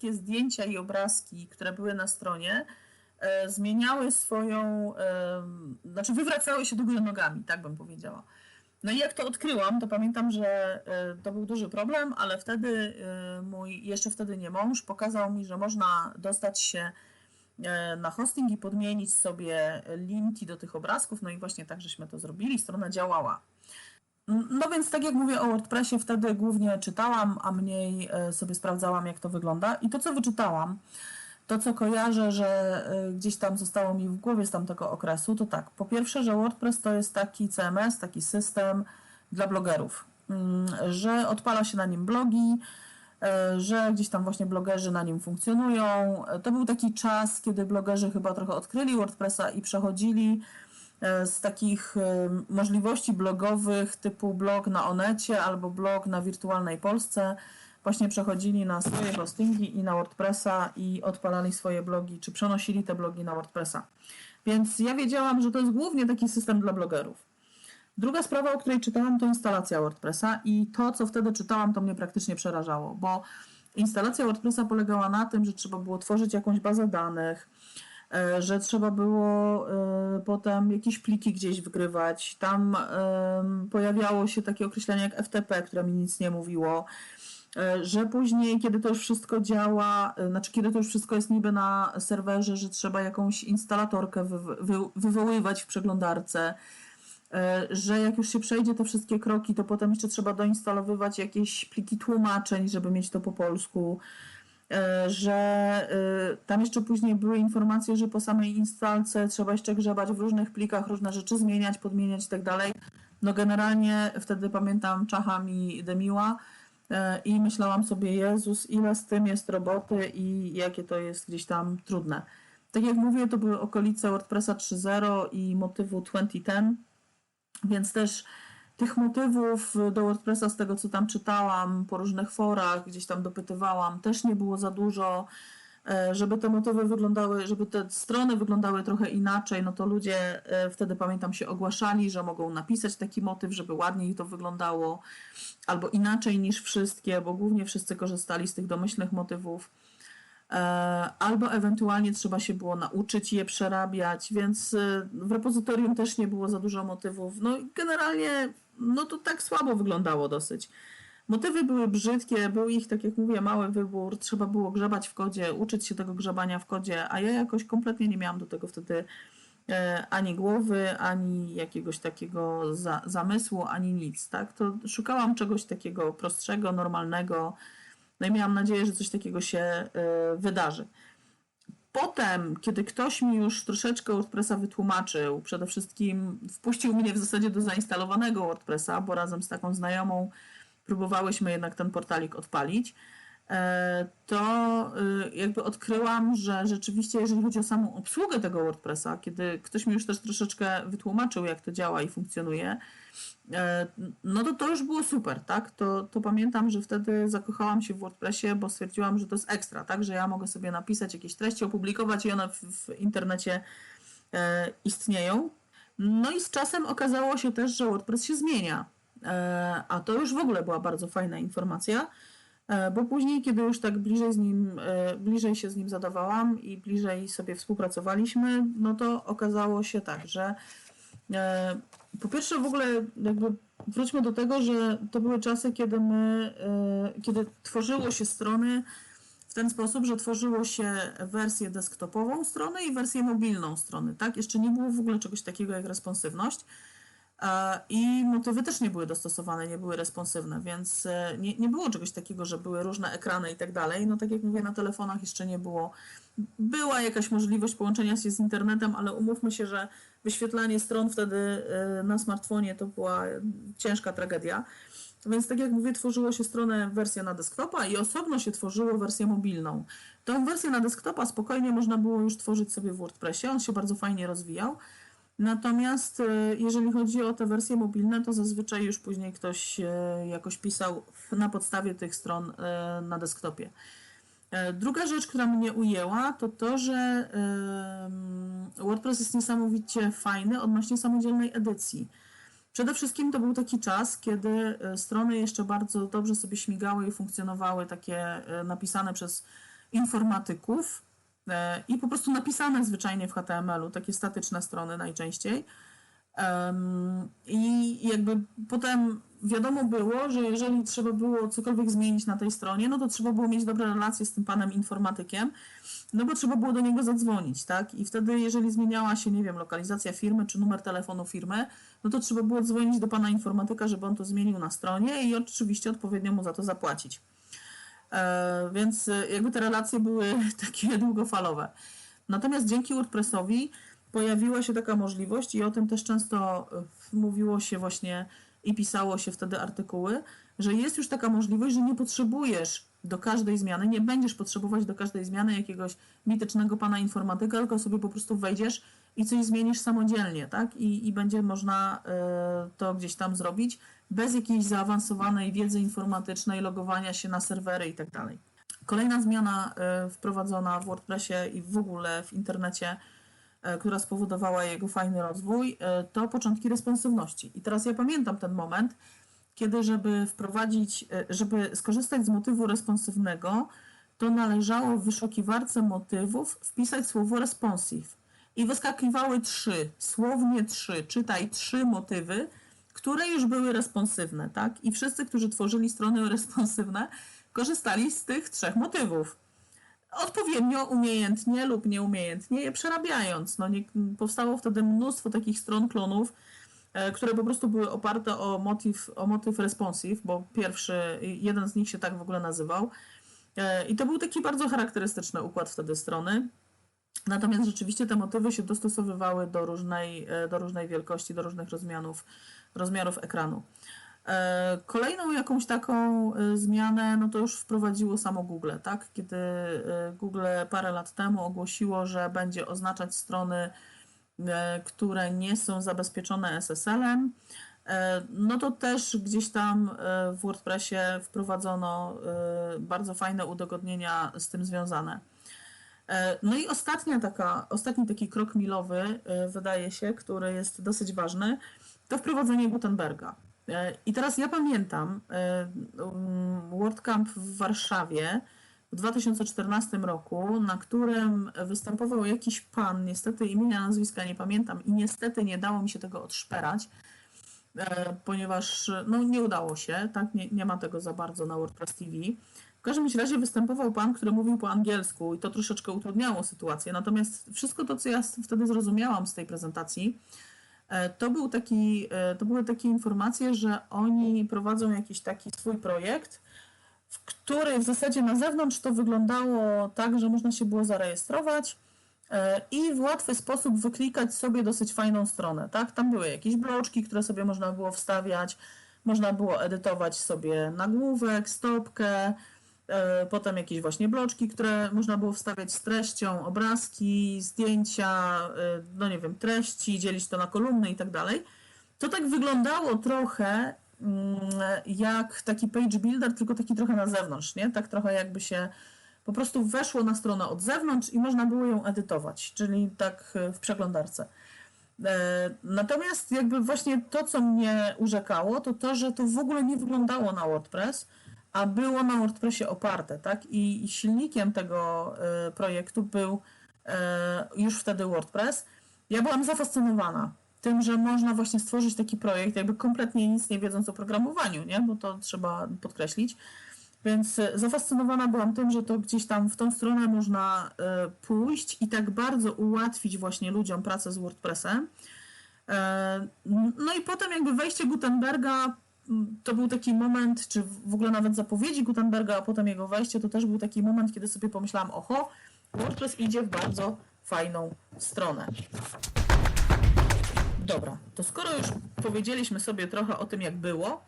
wszystkie zdjęcia i obrazki, które były na stronie, e, zmieniały swoją, e, znaczy wywracały się do góry nogami, tak bym powiedziała. No i jak to odkryłam, to pamiętam, że e, to był duży problem, ale wtedy mój, jeszcze wtedy nie mąż, pokazał mi, że można dostać się na hosting i podmienić sobie linki do tych obrazków, no i właśnie tak żeśmy to zrobili, strona działała. No więc tak jak mówię o WordPressie, wtedy głównie czytałam, a mniej e, sobie sprawdzałam, jak to wygląda. I to, co wyczytałam, to, co kojarzę, że e, gdzieś tam zostało mi w głowie z tamtego okresu, to tak. Po pierwsze, że WordPress to jest taki CMS, taki system dla blogerów, Mm, że odpala się na nim blogi, e, że gdzieś tam właśnie blogerzy na nim funkcjonują. To był taki czas, kiedy blogerzy chyba trochę odkryli WordPressa i przechodzili z takich e, możliwości blogowych typu blog na Onecie albo blog na Wirtualnej Polsce. Właśnie przechodzili na swoje hostingi i na WordPressa i odpalali swoje blogi, czy przenosili te blogi na WordPressa. Więc ja wiedziałam, że to jest głównie taki system dla blogerów. Druga sprawa, o której czytałam, to instalacja WordPressa i to, co wtedy czytałam, to mnie praktycznie przerażało, bo instalacja WordPressa polegała na tym, że trzeba było tworzyć jakąś bazę danych, e, że trzeba było e, potem jakieś pliki gdzieś wgrywać. Tam pojawiało się takie określenie jak FTP, które mi nic nie mówiło. E, Że później, kiedy to już wszystko działa, e, znaczy kiedy to już wszystko jest niby na serwerze, że trzeba jakąś instalatorkę wy, wy, wywoływać w przeglądarce, e, że jak już się przejdzie te wszystkie kroki, to potem jeszcze trzeba doinstalowywać jakieś pliki tłumaczeń, żeby mieć to po polsku e, że e, tam jeszcze później były informacje, że po samej instalce trzeba jeszcze grzebać w różnych plikach, różne rzeczy zmieniać, podmieniać i tak dalej. No generalnie wtedy pamiętam czacha mi dymiła e, i myślałam sobie, Jezus, ile z tym jest roboty i jakie to jest gdzieś tam trudne. Tak jak mówię, to były okolice WordPressa 3.0 i motywu 2010, więc też tych motywów do WordPressa, z tego co tam czytałam, po różnych forach, gdzieś tam dopytywałam, też nie było za dużo. E, Żeby te motywy wyglądały, żeby te strony wyglądały trochę inaczej, no to ludzie e, wtedy pamiętam się ogłaszali, że mogą napisać taki motyw, żeby ładniej to wyglądało, albo inaczej niż wszystkie, bo głównie wszyscy korzystali z tych domyślnych motywów. E, albo ewentualnie trzeba się było nauczyć je przerabiać, więc e, w repozytorium też nie było za dużo motywów. No i generalnie no to tak słabo wyglądało dosyć. Motywy były brzydkie, był ich, tak jak mówię, mały wybór, trzeba było grzebać w kodzie, uczyć się tego grzebania w kodzie, a ja jakoś kompletnie nie miałam do tego wtedy e, ani głowy, ani jakiegoś takiego za, zamysłu, ani nic, tak? To szukałam czegoś takiego prostszego, normalnego, no i miałam nadzieję, że coś takiego się e, wydarzy. Potem, kiedy ktoś mi już troszeczkę WordPressa wytłumaczył, przede wszystkim wpuścił mnie w zasadzie do zainstalowanego WordPressa, bo razem z taką znajomą próbowałyśmy jednak ten portalik odpalić, to e, jakby odkryłam, że rzeczywiście, jeżeli chodzi o samą obsługę tego WordPressa, kiedy ktoś mi już też troszeczkę wytłumaczył, jak to działa i funkcjonuje, e, no to to już było super, tak? To, to pamiętam, że wtedy zakochałam się w WordPressie, bo stwierdziłam, że to jest ekstra, tak? Że ja mogę sobie napisać jakieś treści, opublikować i one w, w internecie e, istnieją. No i z czasem okazało się też, że WordPress się zmienia. E, a to już w ogóle była bardzo fajna informacja, e, bo później, kiedy już tak bliżej, z nim, e, bliżej się z nim zadawałam i bliżej sobie współpracowaliśmy, no to okazało się tak, że e, po pierwsze w ogóle jakby wróćmy do tego, że to były czasy, kiedy my, e, kiedy tworzyło się strony w ten sposób, że tworzyło się wersję desktopową strony i wersję mobilną strony, tak? Jeszcze nie było w ogóle czegoś takiego jak responsywność. I motywy też nie były dostosowane, nie były responsywne, więc e, nie, nie było czegoś takiego, że były różne ekrany i tak dalej. No tak jak mówię, na telefonach jeszcze nie było. Była jakaś możliwość połączenia się z internetem, ale umówmy się, że wyświetlanie stron wtedy e, na smartfonie to była ciężka tragedia. Więc tak jak mówię, tworzyło się stronę wersję na desktopa i osobno się tworzyło wersję mobilną. Tą wersję na desktopa spokojnie można było już tworzyć sobie w WordPressie, on się bardzo fajnie rozwijał. Natomiast e, jeżeli chodzi o te wersje mobilne, to zazwyczaj już później ktoś e, jakoś pisał na podstawie tych stron e, na desktopie. Druga rzecz, która mnie ujęła, to to, że WordPress jest niesamowicie fajny odnośnie samodzielnej edycji. Przede wszystkim to był taki czas, kiedy strony jeszcze bardzo dobrze sobie śmigały i funkcjonowały, takie napisane przez informatyków i po prostu napisane zwyczajnie w HTML-u, takie statyczne strony najczęściej. I jakby potem wiadomo było, że jeżeli trzeba było cokolwiek zmienić na tej stronie, no to trzeba było mieć dobre relacje z tym panem informatykiem, no bo trzeba było do niego zadzwonić, tak? I wtedy, jeżeli zmieniała się, nie wiem, lokalizacja firmy czy numer telefonu firmy, no to trzeba było dzwonić do pana informatyka, żeby on to zmienił na stronie i oczywiście odpowiednio mu za to zapłacić. E, więc e, jakby te relacje były takie długofalowe. Natomiast dzięki WordPressowi pojawiła się taka możliwość i o tym też często e, mówiło się właśnie i pisało się wtedy artykuły, że jest już taka możliwość, że nie potrzebujesz do każdej zmiany, nie będziesz potrzebować do każdej zmiany jakiegoś mitycznego pana informatyka, tylko sobie po prostu wejdziesz i coś zmienisz samodzielnie, tak? I, i będzie można y, to gdzieś tam zrobić bez jakiejś zaawansowanej wiedzy informatycznej, logowania się na serwery i tak dalej. Kolejna zmiana y, wprowadzona w WordPressie i w ogóle w internecie która spowodowała jego fajny rozwój, e, to początki responsywności. I teraz ja pamiętam ten moment, kiedy żeby wprowadzić, e, żeby skorzystać z motywu responsywnego, to należało w wyszukiwarce motywów wpisać słowo responsive. I wyskakiwały trzy, słownie trzy, czytaj trzy motywy, które już były responsywne, tak? I wszyscy, którzy tworzyli strony responsywne, korzystali z tych trzech motywów odpowiednio umiejętnie lub nieumiejętnie je przerabiając. No nie, powstało wtedy mnóstwo takich stron klonów, e, które po prostu były oparte o motyw, o motyw responsive, bo pierwszy, jeden z nich się tak w ogóle nazywał. E, I to był taki bardzo charakterystyczny układ wtedy strony. Natomiast rzeczywiście te motywy się dostosowywały do różnej, e, do różnej wielkości, do różnych rozmiarów, rozmiarów ekranu. E, Kolejną jakąś taką e, zmianę, no to już wprowadziło samo Google, tak? Kiedy e, Google parę lat temu ogłosiło, że będzie oznaczać strony, które nie są zabezpieczone SSL-em, no to też gdzieś tam w WordPressie wprowadzono bardzo fajne udogodnienia z tym związane. No i ostatnia taka, ostatni taki krok milowy, wydaje się, który jest dosyć ważny, to wprowadzenie Gutenberga. E, I teraz ja pamiętam e, um, WordCamp w Warszawie w 2014 roku, na którym występował jakiś pan, niestety imienia, nazwiska nie pamiętam i niestety nie dało mi się tego odszperać, e, ponieważ no, nie udało się, tak, nie, nie ma tego za bardzo na WordPress TV. W każdym razie występował pan, który mówił po angielsku i to troszeczkę utrudniało sytuację. Natomiast wszystko to, co ja wtedy zrozumiałam z tej prezentacji, to, był taki, e, to były takie informacje, że oni prowadzą jakiś taki swój projekt, w który w zasadzie na zewnątrz to wyglądało tak, że można się było zarejestrować e, i w łatwy sposób wyklikać sobie dosyć fajną stronę. Tak? Tam były jakieś bloczki, które sobie można było wstawiać, można było edytować sobie nagłówek, stopkę, e, potem jakieś właśnie bloczki, które można było wstawiać z treścią, obrazki, zdjęcia, e, no nie wiem, treści, dzielić to na kolumny i tak dalej. To tak wyglądało trochę mm, jak taki page builder, tylko taki trochę na zewnątrz, nie? Tak trochę jakby się po prostu weszło na stronę od zewnątrz i można było ją edytować, czyli tak e, w przeglądarce. E, Natomiast jakby właśnie to, co mnie urzekało, to to, że to w ogóle nie wyglądało na WordPress, a było na WordPressie oparte, tak? I silnikiem tego e, projektu był e, już wtedy WordPress. Ja byłam zafascynowana tym, że można właśnie stworzyć taki projekt, jakby kompletnie nic nie wiedząc o programowaniu, nie? Bo to trzeba podkreślić. Więc e, zafascynowana byłam tym, że to gdzieś tam w tą stronę można pójść i tak bardzo ułatwić właśnie ludziom pracę z WordPressem. E, No i potem jakby wejście Gutenberga to był taki moment, czy w ogóle nawet zapowiedzi Gutenberga, a potem jego wejście, to też był taki moment, kiedy sobie pomyślałam, oho, WordPress idzie w bardzo fajną stronę. Dobra, to skoro już powiedzieliśmy sobie trochę o tym, jak było,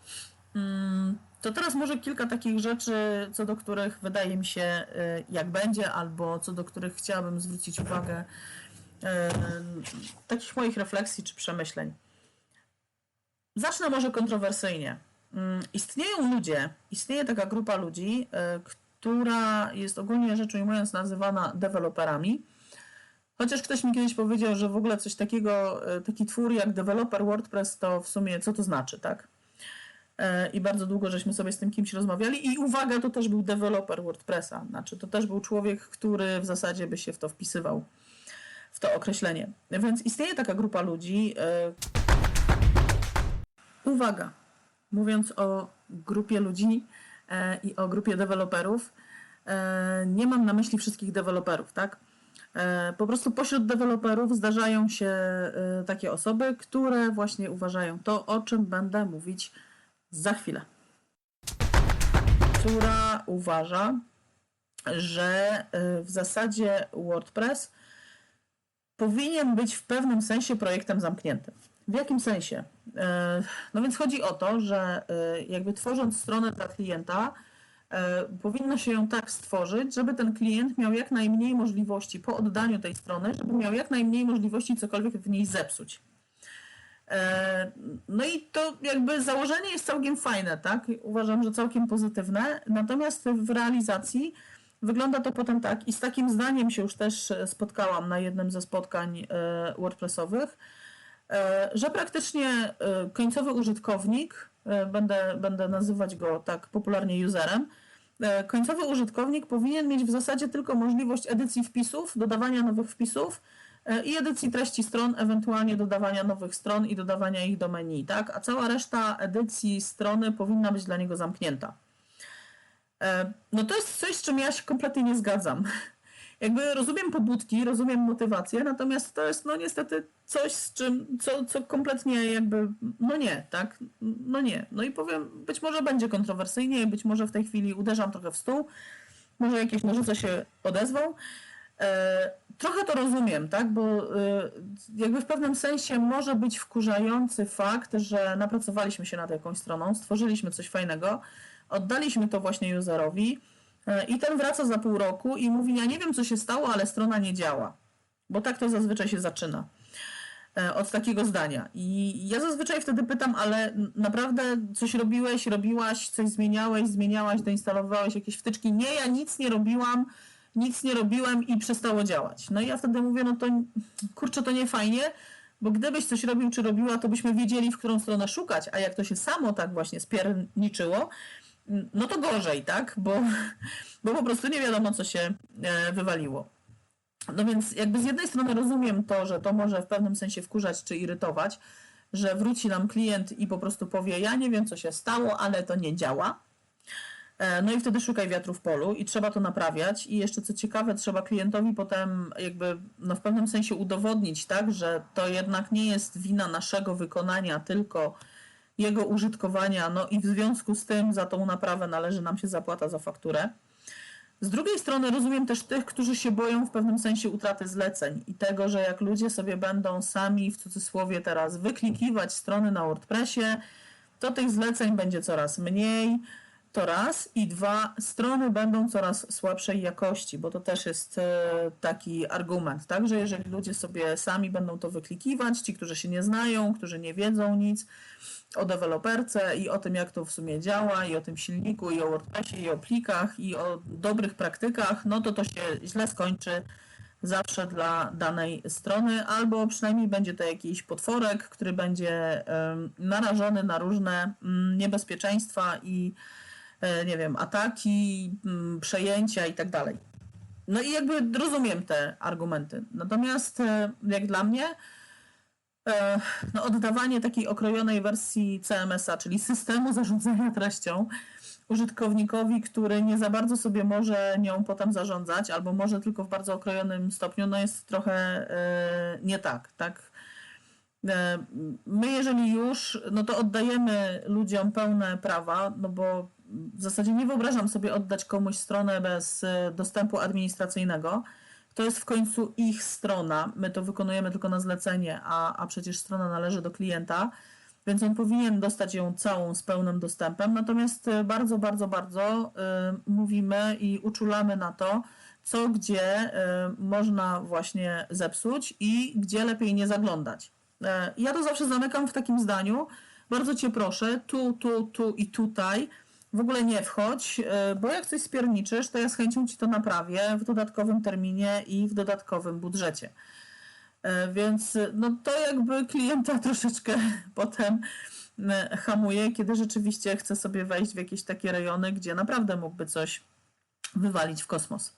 mm, to teraz może kilka takich rzeczy, co do których wydaje mi się, y, jak będzie, albo co do których chciałabym zwrócić uwagę, y, takich moich refleksji czy przemyśleń. Zacznę może kontrowersyjnie. Mm, Istnieją ludzie, istnieje taka grupa ludzi, y, która jest ogólnie rzecz ujmując nazywana deweloperami. Chociaż ktoś mi kiedyś powiedział, że w ogóle coś takiego, y, taki twór jak deweloper WordPress, to w sumie co to znaczy, tak? e, i bardzo długo żeśmy sobie z tym kimś rozmawiali. I uwaga, to też był deweloper WordPressa. Znaczy, to też był człowiek, który w zasadzie by się w to wpisywał, w to określenie. Więc istnieje taka grupa ludzi. e, Uwaga, mówiąc o grupie ludzi e, i o grupie deweloperów, e, nie mam na myśli wszystkich deweloperów, tak? E, po prostu pośród deweloperów zdarzają się takie osoby, które właśnie uważają to, o czym będę mówić za chwilę. Która uważa, że w zasadzie WordPress powinien być w pewnym sensie projektem zamkniętym. W jakim sensie? E, No więc chodzi o to, że e, jakby tworząc stronę dla klienta, e, powinno się ją tak stworzyć, żeby ten klient miał jak najmniej możliwości po oddaniu tej strony, żeby miał jak najmniej możliwości cokolwiek w niej zepsuć. No i to jakby założenie jest całkiem fajne, tak? Uważam, że całkiem pozytywne. Natomiast w realizacji wygląda to potem tak, i z takim zdaniem się już też spotkałam na jednym ze spotkań WordPressowych, że praktycznie e, końcowy użytkownik, e, będę, będę nazywać go tak popularnie userem, e, końcowy użytkownik powinien mieć w zasadzie tylko możliwość edycji wpisów, dodawania nowych wpisów e, i edycji treści stron, ewentualnie dodawania nowych stron i dodawania ich do menu, tak? A cała reszta edycji strony powinna być dla niego zamknięta. E, No to jest coś, z czym ja się kompletnie nie zgadzam. Jakby rozumiem pobudki, rozumiem motywację, natomiast to jest no niestety coś, z czym, co, co kompletnie jakby, no nie, tak? No nie. No i powiem, być może będzie kontrowersyjnie, być może w tej chwili uderzam trochę w stół, może jakieś nożyce się odezwą. E, Trochę to rozumiem, tak? Bo e, jakby w pewnym sensie może być wkurzający fakt, że napracowaliśmy się nad jakąś stroną, stworzyliśmy coś fajnego, oddaliśmy to właśnie userowi i ten wraca za pół roku i mówi, ja nie wiem co się stało, ale strona nie działa. Bo tak to zazwyczaj się zaczyna. E, Od takiego zdania. I ja zazwyczaj wtedy pytam, ale naprawdę coś robiłeś, robiłaś, coś zmieniałeś, zmieniałaś, doinstalowałeś jakieś wtyczki? Nie, ja nic nie robiłam, nic nie robiłem i przestało działać. No i ja wtedy mówię, no to kurczę, to nie fajnie, bo gdybyś coś robił czy robiła, to byśmy wiedzieli, w którą stronę szukać, a jak to się samo tak właśnie spierniczyło, no to gorzej, tak? Bo, bo po prostu nie wiadomo, co się e, wywaliło. No więc jakby z jednej strony rozumiem to, że to może w pewnym sensie wkurzać czy irytować, że wróci nam klient i po prostu powie, ja nie wiem, co się stało, ale to nie działa. E, No i wtedy szukaj wiatru w polu i trzeba to naprawiać. I jeszcze co ciekawe, trzeba klientowi potem jakby no w pewnym sensie udowodnić, tak, że to jednak nie jest wina naszego wykonania, tylko jego użytkowania, no i w związku z tym za tą naprawę należy nam się zapłata za fakturę. Z drugiej strony rozumiem też tych, którzy się boją w pewnym sensie utraty zleceń i tego, że jak ludzie sobie będą sami w cudzysłowie teraz wyklikiwać strony na WordPressie, to tych zleceń będzie coraz mniej. To raz i dwa, strony będą coraz słabszej jakości, bo to też jest e, taki argument, tak, że jeżeli ludzie sobie sami będą to wyklikiwać, ci, którzy się nie znają, którzy nie wiedzą nic o deweloperce i o tym, jak to w sumie działa, i o tym silniku, i o WordPressie, i o plikach, i o dobrych praktykach, no to to się źle skończy zawsze dla danej strony, albo przynajmniej będzie to jakiś potworek, który będzie narażony na różne mm, niebezpieczeństwa i nie wiem, ataki, mm, przejęcia i tak dalej. No i jakby rozumiem te argumenty. Natomiast e, jak dla mnie, e, no oddawanie takiej okrojonej wersji CMS-a, czyli systemu zarządzania treścią, użytkownikowi, który nie za bardzo sobie może nią potem zarządzać, albo może tylko w bardzo okrojonym stopniu, no jest trochę e, nie tak, tak? E, My, jeżeli już, no to oddajemy ludziom pełne prawa, no bo w zasadzie nie wyobrażam sobie oddać komuś stronę bez e, dostępu administracyjnego. To jest w końcu ich strona. My to wykonujemy tylko na zlecenie, a, a przecież strona należy do klienta, więc on powinien dostać ją całą z pełnym dostępem. Natomiast e, bardzo, bardzo, bardzo e, mówimy i uczulamy na to, co gdzie można właśnie zepsuć i gdzie lepiej nie zaglądać. E, Ja to zawsze zamykam w takim zdaniu. Bardzo cię proszę, tu, tu, tu i tutaj w ogóle nie wchodź, e, bo jak coś spierniczysz, to ja z chęcią ci to naprawię w dodatkowym terminie i w dodatkowym budżecie. E, Więc e, no to jakby klienta troszeczkę potem hamuje, kiedy rzeczywiście chce sobie wejść w jakieś takie rejony, gdzie naprawdę mógłby coś wywalić w kosmos.